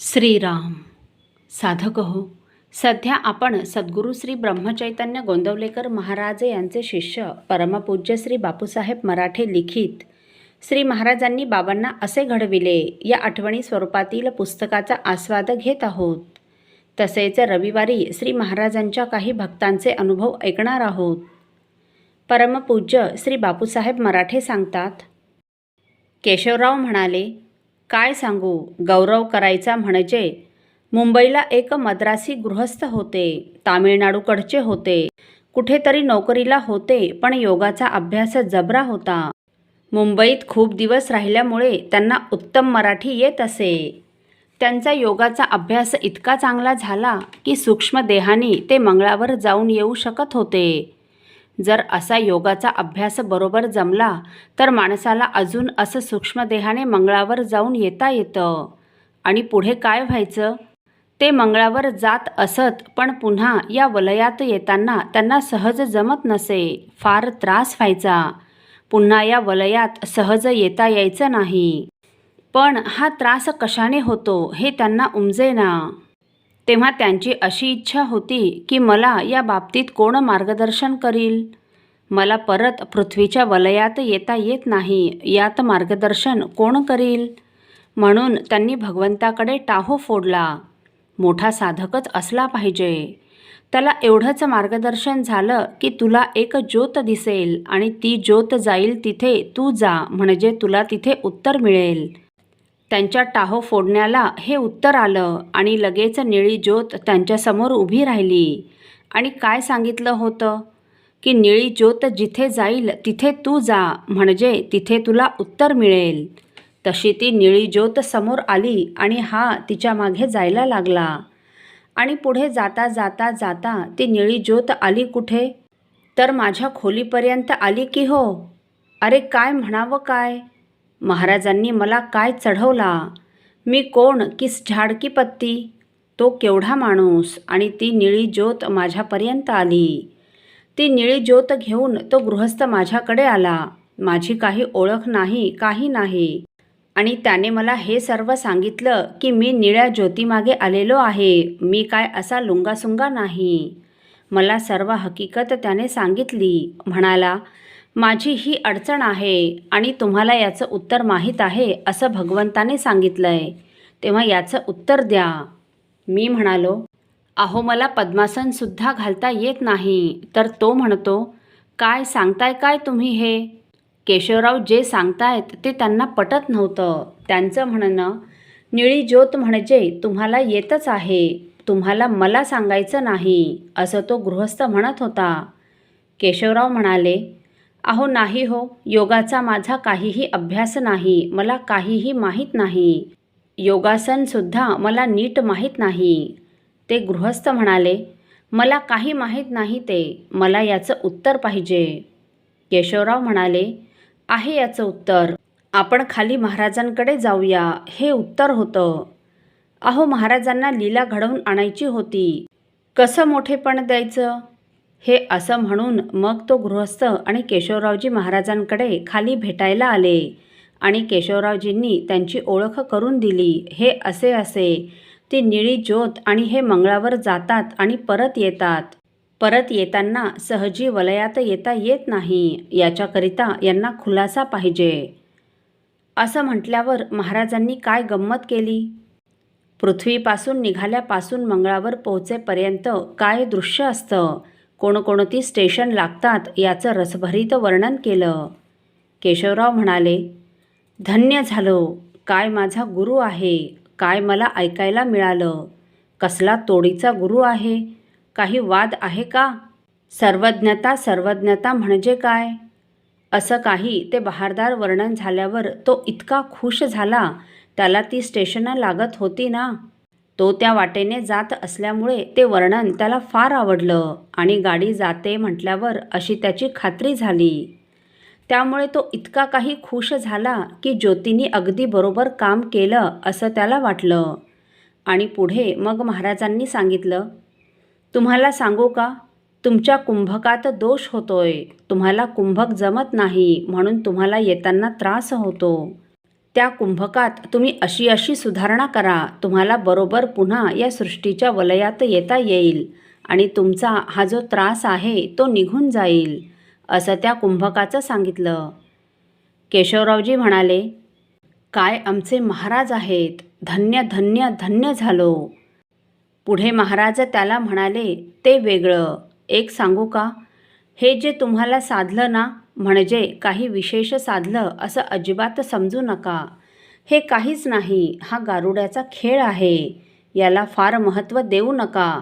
श्रीराम। साधक हो सध्या आपण सद्गुरू श्री ब्रह्मचैतन्य गोंदवलेकर महाराजे यांचे शिष्य परमपूज्य श्री बापूसाहेब मराठे लिखित श्री महाराजांनी बाबांना असे घडविले या आठवणी स्वरूपातील पुस्तकाचा आस्वाद घेत आहोत. तसेच रविवारी श्री महाराजांच्या काही भक्तांचे अनुभव ऐकणार आहोत. परमपूज्य श्री बापूसाहेब मराठे सांगतात केशवराव म्हणाले काय सांगू गौरव करायचा म्हणजे मुंबईला एक मद्रासी गृहस्थ होते तामिळनाडूकडचे होते. कुठेतरी नोकरीला होते पण योगाचा अभ्यास जबरा होता. मुंबईत खूप दिवस राहिल्यामुळे त्यांना उत्तम मराठी येत असे. त्यांचा योगाचा अभ्यास इतका चांगला झाला की सूक्ष्म देहाने ते मंगळावर जाऊन येऊ शकत होते. जर असा योगाचा अभ्यास बरोबर जमला तर माणसाला अजून असं सूक्ष्मदेहाने मंगळावर जाऊन येता येतं. आणि पुढे काय व्हायचं? ते मंगळावर जात असत पण पुन्हा या वलयात येताना त्यांना सहज जमत नसे. फार त्रास व्हायचा. पुन्हा या वलयात सहज येता यायचं नाही. पण हा त्रास कशाने होतो हे त्यांना उमजेना. तेव्हा त्यांची अशी इच्छा होती की मला या बाबतीत कोण मार्गदर्शन करील? मला परत पृथ्वीच्या वलयात येता येत नाही यात मार्गदर्शन कोण करील? म्हणून त्यांनी भगवंताकडे टाहो फोडला. मोठा साधकच असला पाहिजे. त्याला एवढंच मार्गदर्शन झालं की तुला एक ज्योत दिसेल आणि ती ज्योत जाईल तिथे तू जा म्हणजे तुला तिथे उत्तर मिळेल. त्यांच्या टाहो फोडण्याला हे उत्तर आलं आणि लगेच निळी ज्योत त्यांच्यासमोर उभी राहिली. आणि काय सांगितलं होतं? की निळी ज्योत जिथे जाईल तिथे तू जा म्हणजे तिथे तुला उत्तर मिळेल. तशी ती निळी ज्योत समोर आली आणि हा तिच्यामागे जायला लागला. आणि पुढे जाता जाता जाता ती निळी ज्योत आली कुठे? तर माझ्या खोलीपर्यंत आली की हो. अरे काय म्हणावं काय? महाराजांनी मला काय चढवला? मी कोण की झाडकी पत्ती? तो केवढा माणूस आणि ती निळी ज्योत माझ्यापर्यंत आली. ती निळी ज्योत घेऊन तो गृहस्थ माझ्याकडे आला. माझी काही ओळख नाही काही नाही. आणि त्याने मला हे सर्व सांगितलं की मी निळ्या ज्योतीमागे आलेलो आहे. मी काय असा लुंगासुंगा नाही. मला सर्व हकीकत त्याने सांगितली. म्हणाला माझी ही अडचण आहे आणि तुम्हाला याचं उत्तर माहीत आहे असं भगवंताने सांगितलं आहे तेव्हा याचं उत्तर द्या. मी म्हणालो अहो मला पद्मासनसुद्धा घालता येत नाही. तर तो म्हणतो काय सांगताय काय तुम्ही हे? केशवराव जे सांगतायत ते त्यांना पटत नव्हतं. त्यांचं म्हणणं निळी ज्योत म्हणजे तुम्हाला येतच आहे. तुम्हाला मला सांगायचं नाही असं तो गृहस्थ म्हणत होता. केशवराव म्हणाले अहो नाही हो. योगाचा माझा काहीही अभ्यास नाही. मला काहीही माहीत नाही. योगासनसुद्धा मला नीट माहीत नाही. ते गृहस्थ म्हणाले मला काही माहीत नाही ते. मला याचं उत्तर पाहिजे. केशवराव म्हणाले आहे याचं उत्तर. आपण खाली महाराजांकडे जाऊया. हे उत्तर होतं. अहो महाराजांना लीला घडवून आणायची होती. कसं मोठेपण द्यायचं? हे असं म्हणून मग तो गृहस्थ आणि केशवरावजी महाराजांकडे खाली भेटायला आले आणि केशवरावजींनी त्यांची ओळख करून दिली. हे असे असे. ती निळी ज्योत आणि हे मंगळावर जातात आणि परत येतात. परत येताना सहजी वलयात येता येत नाही याच्याकरिता यांना खुलासा पाहिजे. असं म्हटल्यावर महाराजांनी काय गंमत केली? पृथ्वीपासून निघाल्यापासून मंगळावर पोहोचेपर्यंत काय दृश्य असतं? कोणकोणती स्टेशन लागतात याचं रसभरीत वर्णन केलं. केशवराव म्हणाले धन्य झालो. काय माझा गुरु आहे? काय मला ऐकायला मिळालं? कसला तोडीचा गुरु आहे? काही वाद आहे का? सर्वज्ञता सर्वज्ञता म्हणजे काय? असं काही ते बहारदार वर्णन झाल्यावर तो इतका खुश झाला. त्याला ती स्टेशनं लागत होती ना? तो त्या वाटेने जात असल्यामुळे ते वर्णन त्याला फार आवडलं आणि गाडी जाते म्हटल्यावर अशी त्याची खात्री झाली. त्यामुळे तो इतका काही खुश झाला की ज्योतीने अगदी बरोबर काम केलं असं त्याला वाटलं. आणि पुढे मग महाराजांनी सांगितलं तुम्हाला सांगू का? तुमच्या कुंभकात दोष होतोय. तुम्हाला कुंभक जमत नाही म्हणून तुम्हाला येताना त्रास होतो. त्या कुंभकात तुम्ही अशी अशी सुधारणा करा. तुम्हाला बरोबर पुन्हा या सृष्टीच्या वलयात येता येईल आणि तुमचा हा जो त्रास आहे तो निघून जाईल. असं त्या कुंभकाचं सांगितलं. केशवरावजी म्हणाले काय आमचे महाराज आहेत? धन्य धन्य धन्य झालो. पुढे महाराज त्याला म्हणाले ते वेगळं. एक सांगू का? हे जे तुम्हाला साधलं ना म्हणजे काही विशेष साधलं असं अजिबात समजू नका. हे काहीच नाही. हा गारुड्याचा खेळ आहे. याला फार महत्त्व देऊ नका.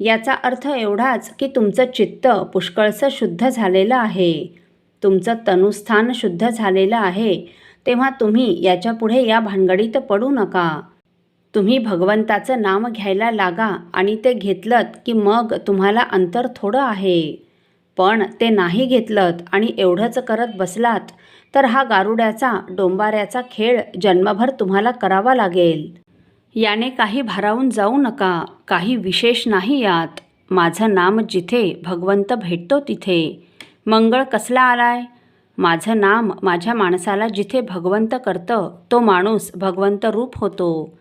याचा अर्थ एवढाच की तुमचं चित्त पुष्कळसं शुद्ध झालेलं आहे. तुमचं तनुस्थान शुद्ध झालेलं आहे. तेव्हा तुम्ही याच्यापुढे या भानगडीत पडू नका. तुम्ही भगवंताचं नाम घ्यायला लागा आणि ते घेतलं की मग तुम्हाला अंतर थोडं आहे. पण ते नाही घेतलं आणि एवढंच करत बसलात तर हा गारुड्याचा डोंबाऱ्याचा खेळ जन्मभर तुम्हाला करावा लागेल. याने काही भारावून जाऊ नका काही विशेष नाही यात. माझं नाम जिथे भगवंत भेटतो तिथे. मंगळ कसला आलाय? माझं नाम माझ्या माणसाला जिथे भगवंत करतं तो माणूस भगवंत रूप होतो.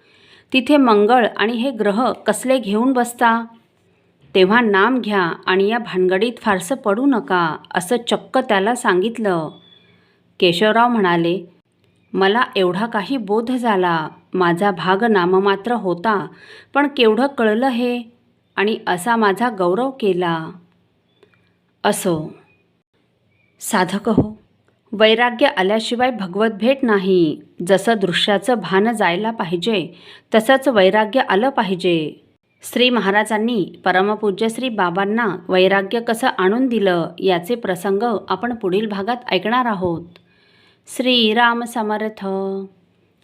तिथे मंगळ आणि हे ग्रह कसले घेऊन बसता? तेव्हा नाम घ्या आणि या भानगडीत फारसं पडू नका असं चक्क त्याला सांगितलं. केशवराव म्हणाले मला एवढा काही बोध झाला. माझा भाग नाममात्र होता. पण केवढं कळलं हे? आणि असा माझा गौरव केला. असो. साधक हो. वैराग्य आल्याशिवाय भगवत भेट नाही. जसं दृश्याचं भान जायला पाहिजे तसंच वैराग्य आलं पाहिजे. श्री महाराजांनी परमपूज्य श्री बाबांना वैराग्य कसं आणून दिलं याचे प्रसंग आपण पुढील भागात ऐकणार आहोत. श्रीराम समर्थ.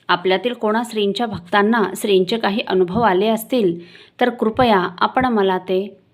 आपल्यातील कोणा श्रींच्या भक्तांना श्रींचे काही अनुभव आले असतील तर कृपया आपण मला ते